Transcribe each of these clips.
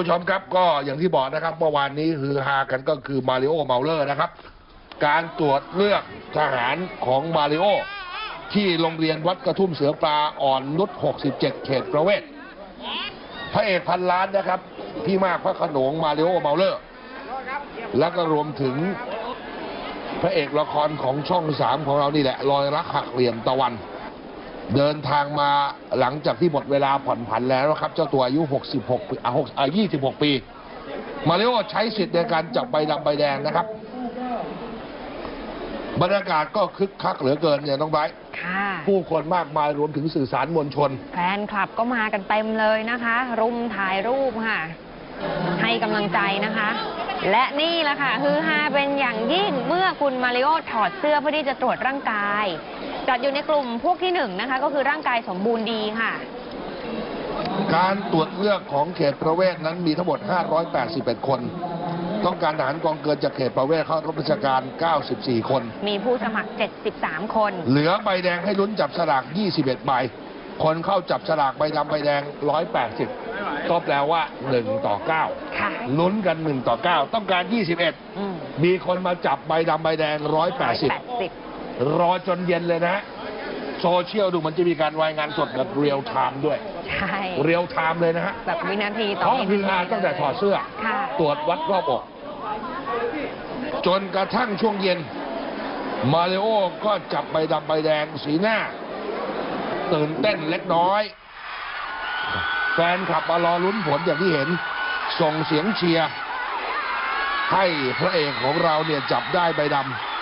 ผู้ชมครับก็อย่างที่บอกนะครับเมื่อวานนี้คือฮากันก็คือมาริโอเมาเลอร์นะครับ การตรวจเลือกทหารของมาริโอที่โรงเรียนวัดกระทุ่มเสือปลาอ่อนนุช67 เขตประเวศ พระเอกพันล้านนะครับ พี่มากพระขนงมาริโอเมาเลอร์ แล้วก็รวมถึงพระเอกละครของช่องสามของเรานี่แหละ รอยรักหักเหลี่ยมตะวัน เดินทางมาหลังจากที่หมดเวลาผ่อนผันแล้วนะครับ เจ้าตัวอายุ 66ปีอะ6อะ26 ปี มาริโอใช้สิทธิ์ในการจับใบดำใบแดงนะครับ บรรยากาศก็คึกคักเหลือเกินเนี่ยน้องไบร์ทค่ะ ผู้คนมากมายรวมถึงสื่อสารมวลชน แฟนคลับก็มากันเต็มเลยนะคะ รุมถ่ายรูปค่ะ ให้กำลังใจนะคะ และนี่แหละค่ะคือฮาเป็นอย่างยิ่งเมื่อคุณมาริโอถอดเสื้อเพื่อที่จะตรวจร่างกาย จัดอยู่ในกลุ่มพวกที่หนึ่งนะคะ ก็คือร่างกายสมบูรณ์ดีค่ะ การตรวจเลือกของเขตประเวศนั้นมีทั้งหมด 581 คน ต้องการทหารกองเกินจากเขตประเวศเข้ารับราชการ 94 คน มีผู้สมัคร 73 คน เหลือใบแดงให้ลุ้นจับสลาก 21 ใบ คนเข้าจับสลากใบดำใบแดง 180 ก็แปลว่า 1 ต่อค่ะ9ลุ้นกัน 1 ต่อ 9 ต้องการอืม21 มีคนมาจับใบดำใบแดง 180 180 รอจนเย็นเลยนะฮะโซเชียลดูมันจะมีการรายงานสดแบบเรียลไทม์ด้วย ใช่ เรียลไทม์เลยนะฮะแบบวินาทีต่อท้องวิคือนาฮาทีตั้งแต่ถอดเสื้อ ค่ะตรวจวัดรอบอก จนกระทั่งช่วงเย็น มาริโอก็จับใบดำใบแดงสีหน้า ตื่นเต้นเล็กน้อย แฟนขับมารอลุ้นผลอย่างที่เห็น ส่งเสียงเชียร์ ให้พระเอกของเราเนี่ยจับได้ใบดำ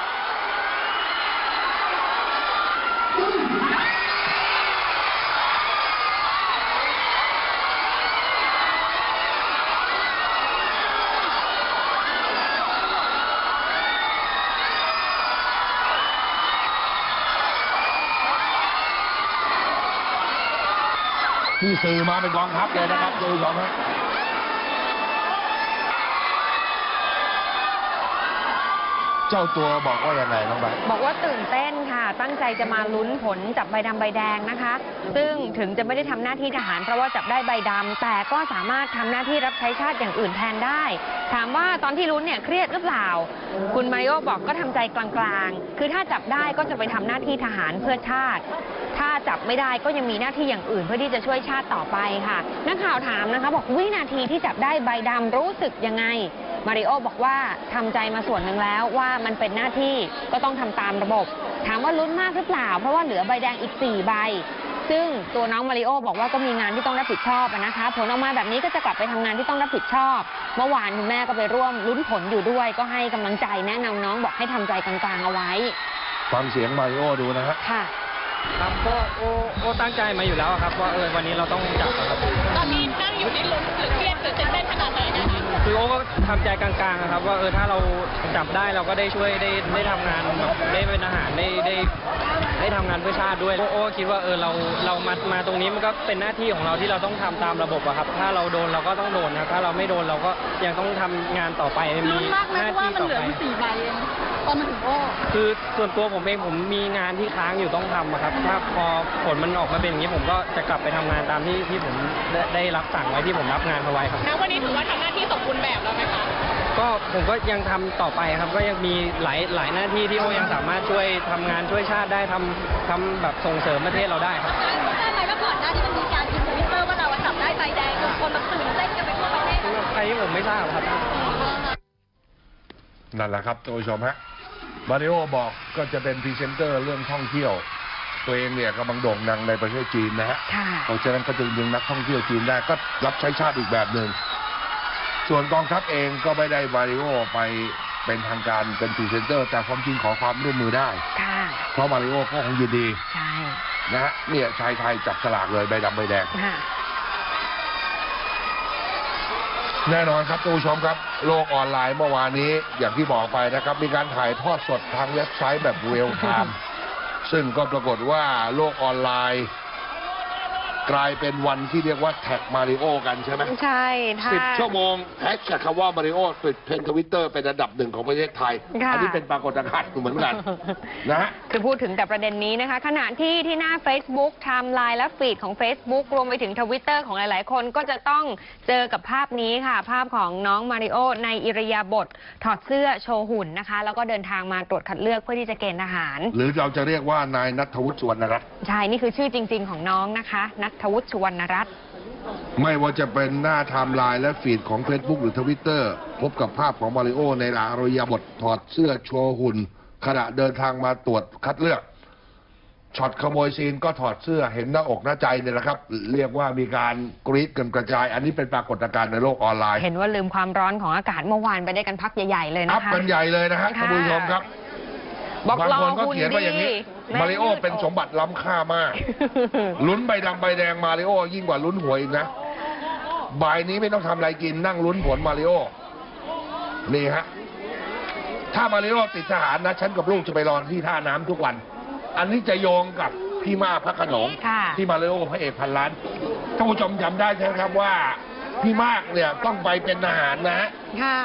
ที่สื่อมาเป็นกองทัพเลยนะครับดูสองฮะ เจ้าตัวบอกว่าอย่างไรน้องใบ บอกว่าตื่นเต้นค่ะ ตั้งใจจะมาลุ้นผลจับใบดำใบแดงนะคะ ซึ่งถึงจะไม่ได้ทำหน้าที่ทหารเพราะว่าจับได้ใบดำแต่ก็สามารถทำหน้าที่รับใช้ชาติอย่างอื่นแทนได้ ถามว่าตอนที่ลุ้นเนี่ยเครียดหรือเปล่า คุณมาริโอบอกก็ทำใจกลางๆ คือถ้าจับได้ก็จะไปทำหน้าที่ทหารเพื่อชาติ ถ้าจับไม่ได้ก็ยังมีหน้าที่อย่างอื่นเพื่อที่จะช่วยชาติต่อไปค่ะ นักข่าวถามนะคะ บอกวินาทีที่จับได้ใบดำรู้สึกยังไง มาริโอบอกว่าทำใจมาส่วนหนึ่งแล้วว่ามันเป็นหน้าที่ก็ต้องทำตามระบบ ถามว่าลุ้นมากหรือเปล่า เพราะว่าเหลือใบแดงอีก 4 ใบ ซึ่งตัวน้องมาริโอบอกว่าก็มีงานที่ต้องรับผิดชอบอะนะคะผลออกมาแบบนี้ก็จะกลับไปทำงานที่ต้องรับผิดชอบ เมื่อวานคุณแม่ก็ไปร่วมลุ้นผลอยู่ด้วย ก็ให้กำลังใจแนะนำน้องบอกให้ทำใจกลางๆเอาไว้ฟังเสียงมาริโอดูนะฮะค่ะครับก็โอโอตั้งใจมาอยู่แล้วครับว่าเออวันนี้เราต้องจับอะครับ ตอนนี้นั่งอยู่ในลุ้นหรือเครียดหรือตื่นเต้นขนาดไหนนะคะ คือโอก็ทำใจกลางๆอะครับว่าเออถ้าเราจับได้เราก็ได้ช่วยได้ได้ทำงานแบบได้เป็นอาหารได้ได้ได้ทำงานเพื่อชาติด้วยโอโอคิดว่าเออเราเรามามาตรงนี้มันก็เป็นหน้าที่ของเราที่เราต้องทำตามระบบอะครับ ถ้าเราโดนเราก็ต้องโดนนะถ้าเราไม่โดนเราก็ยังต้องทำงานต่อไปมีลุ้นมากไหมหเพน้าราะว่าที่มันต่อเหลือไปอยู่สี่ใบเองตอนมาถึงโอ้คือส่วนตัวผมเองผมมีงานที่ค้างอยู่ต้องทำอะครับถ้าพอผลมันออกมาเป็นอย่างนี้ผมก็จะกลับไปทำงานตามที่ที่ผมได้ได้รับสั่งไว้ที่ผมรับงานเอาไว้ครับณวันนี้ถือว่าทำหน้าที่สมบูรณ์แบบแล้วไหมคะก็ผมก็ยังทำต่อไปครับ ก็ยังมีหลายหลายหน้าที่ที่โอยังสามารถช่วยทำงานช่วยชาติได้ทำทำแบบส่งเสริมประเทศเราได้ครับทราบไหมว่าก่อนหน้านี้มันมีการพิมพ์ทวิตเตอร์ว่าเราจับได้ใบแดงจนคนแบบตื่นเต้นกันไปทั่วประเทศสำหรับใครที่ผมไม่ทราบครับ นั่นแหละครับท่านผู้ชมฮะมาริโอบอกก็จะเป็นพรีเซนเตอร์เรื่องท่องเที่ยวตัวเองเนี่ยกำลังโด่งดังในประเทศจีนนะฮะค่ะเพราะฉะนั้นก็จะดึงนักท่องเที่ยวจีนได้ก็รับใช้ชาติอีกแบบหนึ่ง ส่วนกองทัพเองก็ไม่ได้มาริโอไปเป็นทางการเป็นพรีเซนเตอร์ แต่ความจริงขอความร่วมมือได้ ค่ะ เพราะมาริโอก็คงยินดีใช่นะฮะเนี่ยชายไทยจับสลากเลยใบดำใบแดง ค่ะแน่นอนครับท่านผู้ชมครับ โลกออนไลน์เมื่อวานนี้อย่างที่บอกไปนะครับ มีการถ่ายทอดสดทางเว็บไซต์แบบเรียลไทม์ซึ่งก็ปรากฏว่าโลกออนไลน์ กลายเป็นวันที่เรียกว่าแท็กมาริโอกันใช่ไหมใช่ถ้า สิบชั่วโมงแฮชแท็กคำว่ามาริโอติดเทรนทวิตเตอร์เป็นอันดับหนึ่งของประเทศไทย ค่ะ อันี้เป็นปรากฏการณ์เหมือนกันนะฮะ คือพูดถึงแต่ประเด็นนี้นะคะ ขณะที่ที่หน้า Facebook ไทม์ไลน์และฟีดของ Facebook รวมไปถึงทวิตเตอร์ของหลาย ๆ คนก็จะต้องเจอกับภาพนี้ค่ะ ภาพของน้องมาริโอในอิริยาบถถอดเสื้อโชว์หุ่นนะคะ แล้วก็เดินทางมาตรวจคัดเลือกเพื่อที่จะเกณฑ์ทหารหรือเราจะเรียกว่านายนัทวุฒิสุวรรณรัตน์ ใช่นี่คือชื่อจริง ๆ ของน้องนะคะนัทวุฒิสุวรรณรัตน์ไม่ว่าจะเป็นหน้าไทม์ไลน์และฟีดของ Facebook หรือทวิตเตอร์พบกับภาพของมาริโอในอารยาบทถอดเสื้อโชว์หุ่น ขณะเดินทางมาตรวจคัดเลือกช็อตขโมยซีนก็ถอดเสื้อเห็นหน้าอกหน้าใจเนี่ยนะครับ เรียกว่ามีการกรีดกันกระจาย อันนี้เป็นปรากฏการณ์ในโลกออนไลน์ เห็นว่าลืมความร้อนของอากาศเมื่อวานไปได้กันพักใหญ่ๆเลยอันะพคะกันใหญ่เลยนะฮะค่ะท่านผู้ชมครับ บอกบางรอคนก็หุ่นเขียนว่าอย่างนี้ดีแมาริโอเป็นสมบัติล้ำค่ามาก ลุ้นใบดำใบแดงมาริโอยิ่งกว่าลุ้นหวยอีกนะบ่ายนี้ไม่ต้องทำอะไรกินนั่งลุ้นผลมาริโอ นี่ฮะ ถ้ามาริโอติดทหารนะ ฉันกับลูกจะไปรอที่ท่าน้ำทุกวัน อันนี้จะโยงกับพี่มาพระโขนงค่ะ ที่มาริโอพระเอกพันล้านท่านผู้ชมจำได้ใช่ไหมครับว่า พี่มากเนี่ยต้องไปเป็นทหารนะฮะค่ะ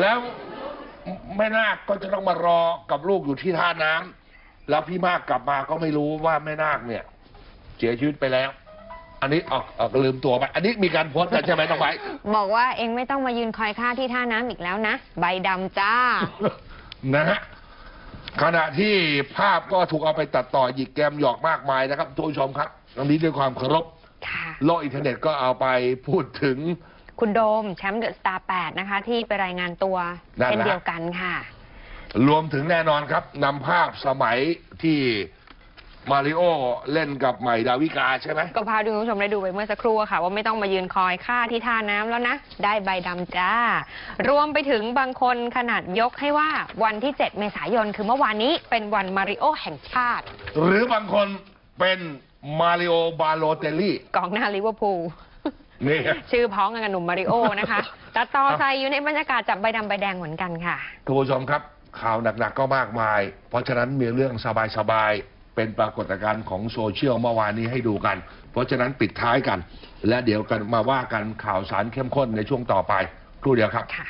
แล้ว แม่นาคก็จะต้องมารอกับลูกอยู่ที่ท่าน้ำแล้วพี่มากกลับมาก็ไม่รู้ว่าแม่นาคเนี่ย เสียชีวิตไปแล้ว อันนี้ออกออกลืมตัวไป อันนี้มีการโพสต์กันใช่ไหมต้องไว้บอกว่าเองไม่ต้องมายืนคอยค่าที่ท่าน้ำอีกแล้วนะ ใบดำจ้า นะฮะขณะที่ภาพก็ถูกเอาไปตัดต่อหยิกแกมหยอกมากมายนะครับทุกผู้ชมครับอันนี้ด้วยความเคารพค่ะ โลกอินเทอร์เน็ตก็เอาไปพูดถึง คุณโดมแชมป์เดอะสตาร์8นะคะ ที่ไปรายงานตัวนั่นแหละเช่นเดียวกันค่ะ รวมถึงแน่นอนครับนำภาพสมัยที่มาริโอเล่นกับใหม่ดาวิกาใช่ไหม ก็พาคุณผู้ชมได้ดูไปเมื่อสักครู่อะค่ะ ว่าไม่ต้องมายืนคอยค่าที่ท่าน้ำแล้วนะ ได้ใบดำจ้า รวมไปถึงบางคนขนาดยกให้ว่าวันที่ 7 เมษายนคือเมื่อวานนี้เป็นวันมาริโอแห่งชาติ หรือบางคนเป็นมาริโอบาโลเตลลี่ กองหน้าลิเวอร์พูล นี่ ชื่อพ้องกันกับหนุ่มมาริโอนะคะ แต่ต่อใส่อยู่ในบรรยากาศจับใบดำใบแดงเหมือนกันค่ะ คุณผู้ชมครับข่าวหนักๆก็มากมาย เพราะฉะนั้นมีเรื่องสบายๆ เป็นปรากฏการณ์ของโซเชียลเมื่อวานนี้ให้ดูกัน เพราะฉะนั้นปิดท้ายกัน และเดี๋ยวกันมาว่ากันข่าวสารเข้มข้นในช่วงต่อไปครู่เดียวครับค่ะ